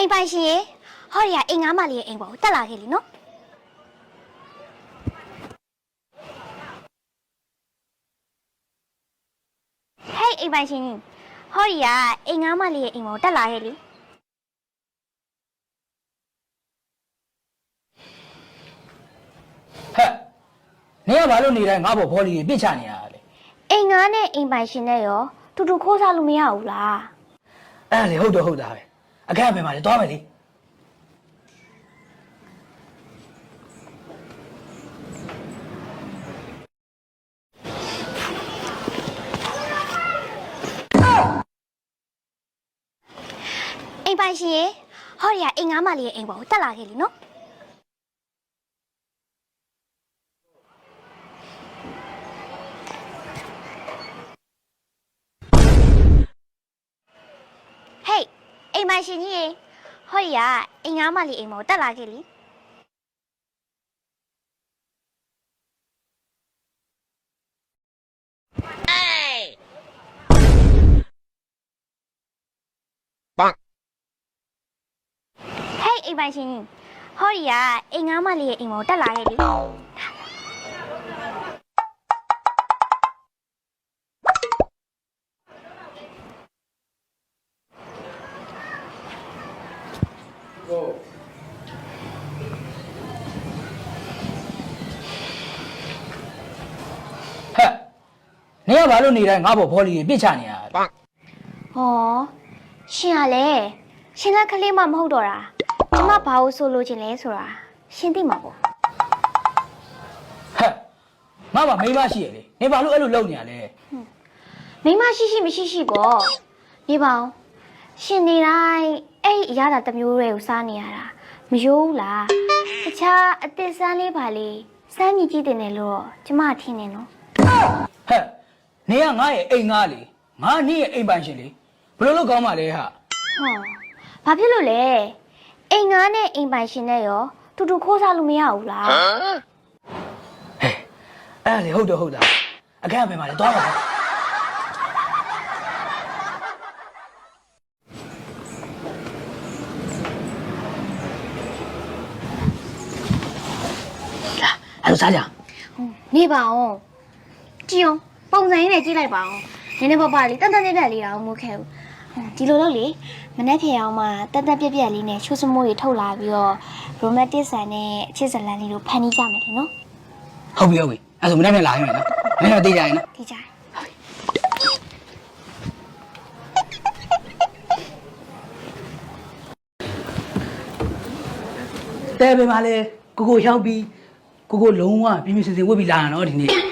အိမ်ပိုင်ရှင်ရေဟောဒီကအိမ်ငါးမလေးရဲ့အိမ်ပေါ်ကိုတက်လာခဲ့လीနော်ဟေးအိမ်ပိုင်ရှင်ဟောဒီကအိမ်ငါးမလေးရဲ့အိမ်ပေါ်ကိုတက်လာခဲ့လीဟဲ့နေကဘာလို့နေတိုင်းငါ့ဘော်ဘောလီတွေပြစ်ချနေရတာလဲအိမ်ငါးနဲ့အိမ်ပိုင်ရှင်နဲ့ရောတူတူခိုးစားလို့မရဘူးလားအဲ့ဒါလေဟုတ်တော့ဟုတ်တာပဲ အခက်အခဲမှာလေသွားမယ်လေအိမ်ပိုင်ရှင်ရေဟောဒီကအိမ်ငါးမလေးရဲ့အိမ်ပေါ်ကိုတက်လာခဲ့လीနော်ဟေးအိမ် ပိုင်ရှင်ကြီးရေဟောဒီကအိမ်ငါးမလေးအိမ်ပေါ်ကိုတက်လာခဲ့လीဟေးအိမ်ပိုင်ရှင်ကြီးဟောဒီကအိမ်ငါးမလေးရဲ့အိမ်ပေါ်ကိုတက်လာခဲ့လी နေကဘာလို့နေတိုင်းငါ့ဘော်ဘောလီတွေပြစ်ချနေရတာလဲဟောရှင်ကလည်းရှင်ကကလေးမမဟုတ်တော့တာကျမဘာလို့ဆိုလို့ချင်လဲဆိုတာရှင်သိမှာပေါ့ဟဲ့ငါ့မှာမိန်းမရှိရလေနေဘာလို့အဲ့လိုလုပ်နေရလဲမိမရှိရှိမရှိရှိပေါ့နေပါဦးရှင်နေတိုင်းအဲ့ဒီအရသာတစ်မျိုးတွေကိုစားနေရတာမယိုးဘူးလားတခြားအသစ်ဆန်းလေးပါလေးစမ်းမြည်ကြည့်တင်တယ်လို့တော့ကျမထင်နေနော်ဟဲ့ နေကငါ့ရဲ့အိမ်ငါလေငါနေရဲ့အိမ်ပိုင်ရှင်လေဘယ်လိုလုပ်ကောင်းပါလဲဟာဟောဘာဖြစ်လို့လဲအိမ်ငါးနဲ့အိမ်ပိုင်ရှင်နဲ့ရောတူတူခိုးစားလို့မရဘူးလားဟဲ့အဲ့ဒါလေဟုတ်တော့ဟုတ်တာအခက်အခဲမှာလေသွားပါမယ်အဲ့ဒါစားကြနေပါအောင်ကြည့်အောင် ပုံစံရင်းနဲ့ကြည့်လိုက်ပါအောင်နည်းနည်းပါးပါးလေးတန်တန်တက်တက်လေးတော့မဟုတ်ခဲ့ဘူးဟွန်းဒီလိုလုပ်လေမနေ့ဖြေအောင်မှတက်တက်ပြက်ပြက်လေးနဲ့ချိုးစမိုးတွေထုတ်လာပြီးတော့ရိုမန်တစ်ဆန်နဲ့အချစ်ဇလန်လေးတို့ဖန်တီးကြမယ်လေနော်ဟုတ်ပြီဟုတ်ပြီအဲ့ဒါဆိုမနေ့ကလာရင်မယ်နော်မနေ့ကတေးကြရင်နော်ဒီကြိုင်တဲပဲမလဲကိုကိုရောက်ပြီးကိုကိုလုံးဝပြင်းပြင်းစင်စင်ဝတ်ပြီးလာတာနော်ဒီနေ့တဲ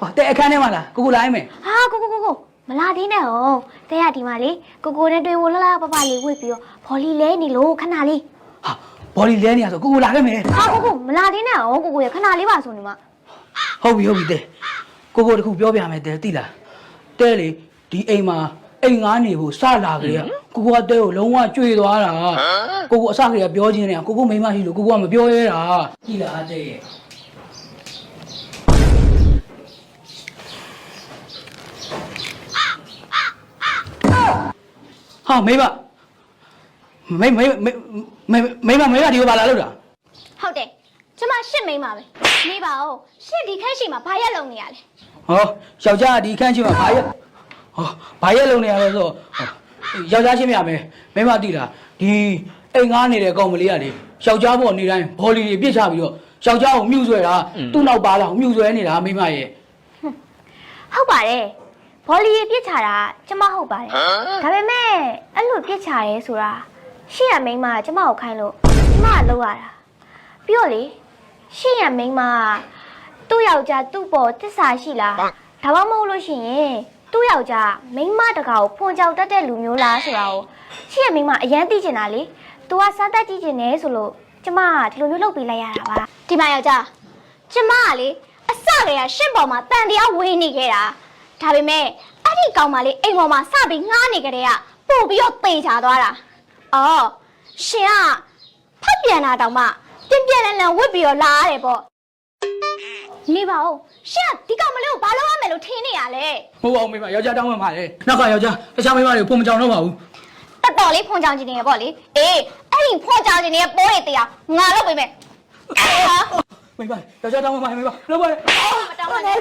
ဟောတဲအခန်းထဲမှာလားကိုကိုလာရင်မယ်ဟာကိုကိုကိုကိုမလာသေးနဲ့ဟောတဲ့ရဒီမှာလေကိုကိုနဲ့တွေ့ဝလာလာပပလေးဝစ်ပြီးတော့ဘော်လီလဲနေလို့ခဏလေးဟာဘော်ဒီလဲနေရဆိုကိုကိုလာခဲ့မယ်ဟာကိုကိုမလာသေးနဲ့ဟောကိုကိုရခဏလေးပါဆိုနေမှာဟုတ်ပြီဟုတ်ပြီတဲကိုကိုတခုပြောပြမယ်တဲသိလားတဲလေဒီအိမ်မှာအိမ်ငားနေဖို့စလာကြရကိုကိုကတဲကိုလုံးဝကြွေသွားတာကိုကိုအစကလေးကပြောချင်းနေကိုကိုမိမရှိလို့ကိုကိုကမပြောရဲတာကြည်လားတဲ ရဲ့ဟာမိမမိမိမိမိမိမမိမဒီကိုပါလာလို့တာဟုတ်တယ်ကျမရှစ်မိန်းပါပဲနေပါဦးရှစ်ဒီခက်ရှိမှာဘာရက်လုံနေရလဲဟောယောက်ျားကဒီခန်းချင်းမှာဘာရက်ဟောဘာရက်လုံးနေရလဲဆိုတော့ဟောယောက်ျားချင်းမြမယ်မိမသိလားဒီအိမ်ငားနေတဲ့ကောင်မလေးကလေယောက်ျားပေါ်နေတိုင်းဘော်လီတွေပြစ်ချပြီးတော့ယောက်ျားကိုမြှူဆွဲတာသူ့နောက်ပါလာမြှူဆွဲနေတာမိမရဲ့ဟုတ်ပါတယ် ဘော်လီပြစ်ချတာကျမဟုတ်ပါတယ်ဒါပေမဲ့အဲ့လိုပြစ်ချရဲဆိုတာရှစ်ရမိန်းမကကျမကိုခိုင်းလို့ကျမကလုပ်ရတာပြီးတော့လေရှစ်ရမိန်းမကသူ့ယောက်ျားသူ့ပေါ်တစ္ဆာရှိလားဒါမှမဟုတ်လို့ရှိရင်သူ့ယောက်ျားမိန်းမတကာကိုဖွန်ကြောက်တတ်တဲ့လူမျိုးလားဆိုတာကိုရှစ်ရမိန်းမအရန်သိကျင်တာလေ။ तू ကစမ်းသက်ကြည့်ကျင်နေဆိုလို့ကျမကဒီလိုမျိုးလုပ်ပေးလိုက်ရတာပါဒီမှာယောက်ျားကျမကလေအစကတည်းကရှင့်ပေါ်မှာတန်တရားဝေးနေခဲ့တာ ဒါပေမဲ့အဲ့ဒီကောင်မလေးအိမ်ပေါ်မှာစပြီးငားနေကြတဲ့ကပို့ပြီးတော့တေချာသွားတာအော်ရှင်ကဖတ်ပြန်တာတောင်မှပြင်းပြင်းလန်းလန်းဝစ်ပြီးတော့လာရတယ်ပေါ့နေပါဦးရှင်ကဒီကောင်မလေးကိုဘာလုပ်ရမယ်လို့ထင်နေရလဲဟုတ်ပါဘူးမိမယောက်ျားတောင်းမှမှာလေနောက်ကယောက်ျားတခြားမိမတွေကိုပုံမကြောင်တော့ပါဘူးတော်တော်လေးဖွန်ချောင်းကျင်နေရပေါ့လေအေးအဲ့ဒီဖွန်ချောင်းကျင်နေတဲ့ပိုးတွေတရားငါလုပ်ပေးမယ်အဲ့ဟာမိမယောက်ျားတောင်းမမမိမလောက်ပါလေ မတောင်းပါနဲ့